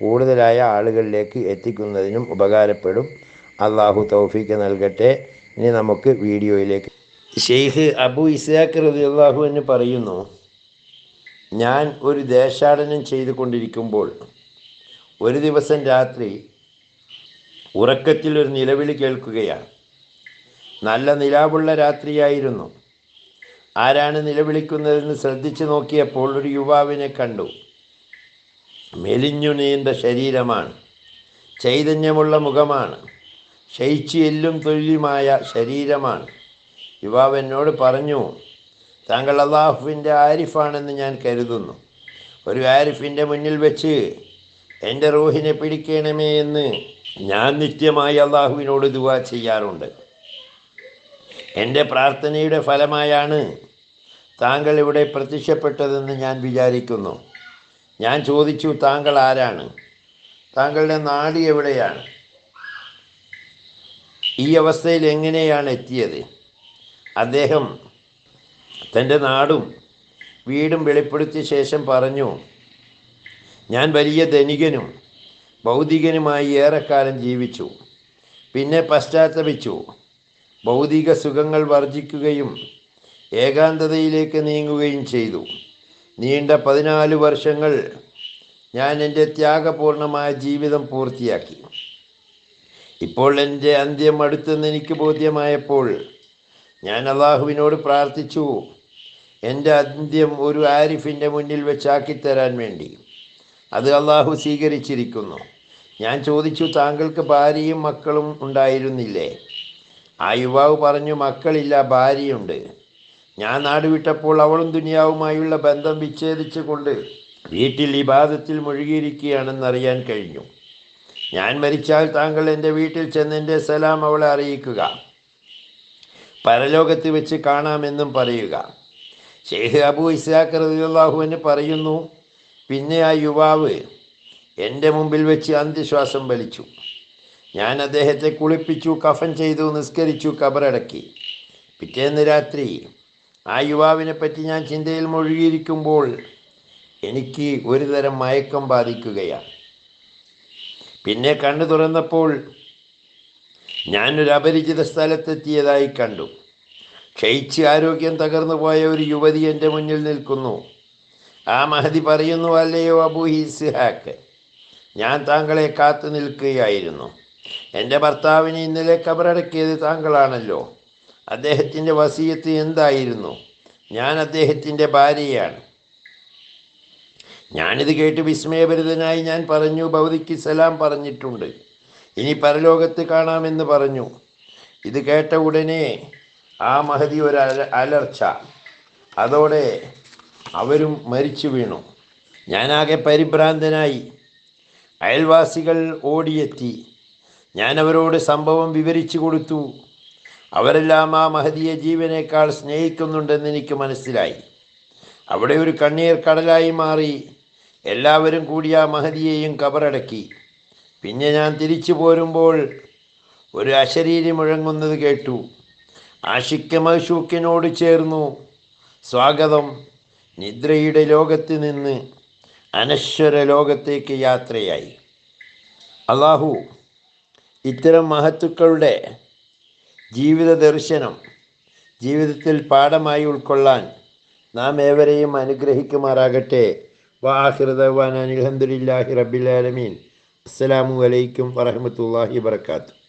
കൂടുതലായ ആളുകളിലേക്ക് എത്തിക്കുന്നതിനും ഉപകാരപ്പെടും. അള്ളാഹു തൗഫീക്ക് നൽകട്ടെ. ഇനി നമുക്ക് വീഡിയോയിലേക്ക്. ഷെയ്ഖ് അബു ഇസാഖ് റബി അള്ളാഹു എന്ന് പറയുന്നു ഞാൻ ഒരു ദേശാടനം ചെയ്തു കൊണ്ടിരിക്കുമ്പോൾ ഒരു ദിവസം രാത്രി ഉറക്കത്തിൽ ഒരു നിലവിളി കേൾക്കുകയാണ്. നല്ല നിലാവുള്ള രാത്രിയായിരുന്നു. ആരാണ് നിലവിളിക്കുന്നതെന്ന് ശ്രദ്ധിച്ചു നോക്കിയപ്പോൾ ഒരു യുവാവിനെ കണ്ടു. മെലിഞ്ഞു നീണ്ട ശരീരമാണ്. ചൈതന്യമുള്ള മുഖമാണ്. ക്ഷയിച്ച് എല്ലും തൊഴിലുമായ ശരീരമാണ്. യുവാവ് എന്നോട് പറഞ്ഞു താങ്കൾ അള്ളാഹുവിന്റെ ആരിഫാണെന്ന് ഞാൻ കരുതുന്നു. ഒരു ആരിഫിന്റെ മുന്നിൽ വെച്ച് എന്റെ റൂഹിനെ പിടിക്കണമേ എന്ന് ഞാൻ നിത്യമായി അള്ളാഹുവിനോട് ദുവ ചെയ്യാറുണ്ട്. എന്റെ പ്രാർത്ഥനയുടെ ഫലമായാണ് താങ്കൾ ഇവിടെ പ്രത്യക്ഷപ്പെട്ടതെന്ന് ഞാൻ വിചാരിക്കുന്നു. ഞാൻ ചോദിച്ചു താങ്കൾ ആരാണ്? താങ്കളുടെ നാട് എവിടെയാണ്? ഈ അവസ്ഥയിൽ എങ്ങനെയാണ് എത്തിയത്? അദ്ദേഹം തന്റെ നാടും വീടും വെളിപ്പെടുത്തിയ ശേഷം പറഞ്ഞു ഞാൻ വലിയ ധനികനും ഭൗതികനുമായി ഏറെക്കാലം ജീവിച്ചു. പിന്നെ പശ്ചാത്തപിച്ചു. ഭൗതിക സുഖങ്ങൾ വർജിക്കുകയും ഏകാന്തതയിലേക്ക് നീങ്ങുകയും ചെയ്തു. നീണ്ട പതിനാല് വർഷങ്ങൾ ഞാൻ എന്റെ ത്യാഗപൂർണമായ ജീവിതം പൂർത്തിയാക്കി. ഇപ്പോൾ എന്റെ അന്ത്യം അടുത്തെന്ന് എനിക്ക് ബോധ്യമായപ്പോൾ ഞാൻ അള്ളാഹുവിനോട് പ്രാർത്ഥിച്ചു എന്റെ അന്ത്യം ഒരു ആരിഫിന്റെ മുന്നിൽ വെച്ചാക്കിത്തരാൻ വേണ്ടി. അത് അള്ളാഹു സ്വീകരിച്ചിരിക്കുന്നു. ഞാൻ ചോദിച്ചു താങ്കൾക്ക് ഭാര്യയും മക്കളും ഉണ്ടായിരുന്നില്ലേ? ആ യുവാവ് പറഞ്ഞു മക്കളില്ല ഭാര്യയുണ്ട്. ഞാൻ നാടുവിട്ടപ്പോൾ അവളും ദുനിയാവുമായുള്ള ബന്ധം വിച്ഛേദിച്ചുകൊണ്ട് വീട്ടിൽ ഇബാദത്തിൽ മുഴുകിയിരിക്കുകയാണെന്നറിയാൻ കഴിഞ്ഞു. ഞാൻ മരിച്ചാൽ താങ്കൾ എന്റെ വീട്ടിൽ ചെന്ന് എന്റെ സലാം അവളെ അറിയിക്കുക. പരലോകത്ത് വെച്ച് കാണാമെന്നും പറയുക. ഷെയ്ഖ് അബു ഇസാഖ് റദിയുള്ളാഹുവിന് പറയുന്നു പിന്നെ ആ യുവാവ് എന്റെ മുമ്പിൽ വെച്ച് അന്ത്യശ്വാസം വലിച്ചു. ഞാൻ അദ്ദേഹത്തെ കുളിപ്പിച്ചു കഫൻ ചെയ്തു നിസ്കരിച്ചു കബറടക്കി പിറ്റേന്ന് രാത്രി ആ യുവാവിനെ പറ്റി ഞാൻ ചിന്തയിൽ മുഴുകിയിരിക്കുമ്പോൾ എനിക്ക് ഒരു തരം മയക്കം ബാധിക്കുകയാണ്. പിന്നെ കണ്ണു തുറന്നപ്പോൾ ഞാനൊരു അപരിചിത സ്ഥലത്തെത്തിയതായി കണ്ടു. ക്ഷയിച്ച് ആരോഗ്യം തകർന്നു പോയ ഒരു യുവതി എന്റെ മുന്നിൽ നിൽക്കുന്നു. ആ മഹതി പറയുന്നു അല്ലയോ അബു ഹിസ്ഹാക്ക് ഞാൻ താങ്കളെ കാത്തു നിൽക്കുകയായിരുന്നു. എന്റെ ഭർത്താവിനെ ഇന്നലെ കബറടക്കിയത് താങ്കളാണല്ലോ. അദ്ദേഹത്തിന്റെ വസീയത്ത് എന്തായിരുന്നു? ഞാൻ അദ്ദേഹത്തിന്റെ ഭാര്യയാണ്. ഞാനിത് കേട്ട് വിസ്മയഭരിതനായി ഞാൻ പറഞ്ഞു ഭൗതിക്ക് സലാം പറഞ്ഞിട്ടുണ്ട്. ഇനി പരലോകത്ത് കാണാമെന്ന് പറഞ്ഞു. ഇത് കേട്ട ഉടനെ ആ മഹതി ഒരു അല അലർച്ച. അതോടെ അവരും മരിച്ചു വീണു. ഞാനാകെ പരിഭ്രാന്തനായി. അയൽവാസികൾ ഓടിയെത്തി. ഞാനവരോട് സംഭവം വിവരിച്ചു കൊടുത്തു. അവരെല്ലാം ആ മഹതിയെ ജീവനേക്കാൾ സ്നേഹിക്കുന്നുണ്ടെന്ന് എനിക്ക് മനസ്സിലായി. അവിടെ ഒരു കണ്ണീർ കടലായി മാറി. എല്ലാവരും കൂടി ആ മഹതിയെയും കബറടക്കി. പിന്നെ ഞാൻ തിരിച്ചു പോരുമ്പോൾ ഒരു അശരീരി മുഴങ്ങുന്നത് കേട്ടു. ആഷിക്ക മഹ്ഷൂക്കിനോട് ചേർന്നു. സ്വാഗതം. നിദ്രയുടെ ലോകത്ത് നിന്ന് അനശ്വര ലോകത്തേക്ക് യാത്രയായി. അള്ളാഹു ഇത്തരം മഹത്തുക്കളുടെ ജീവിത ദർശനം ജീവിതത്തിൽ പാഠമായി ഉൾക്കൊള്ളാൻ നാം ഏവരെയും അനുഗ്രഹിക്കുമാറാകട്ടെ. വാഹിർദവാൻ അലഹമുല്ലാഹി റബിലാലമീൻ അസ്സലാമു അലൈക്കും വറഹമത്തല്ലാഹി വർക്കാത്തു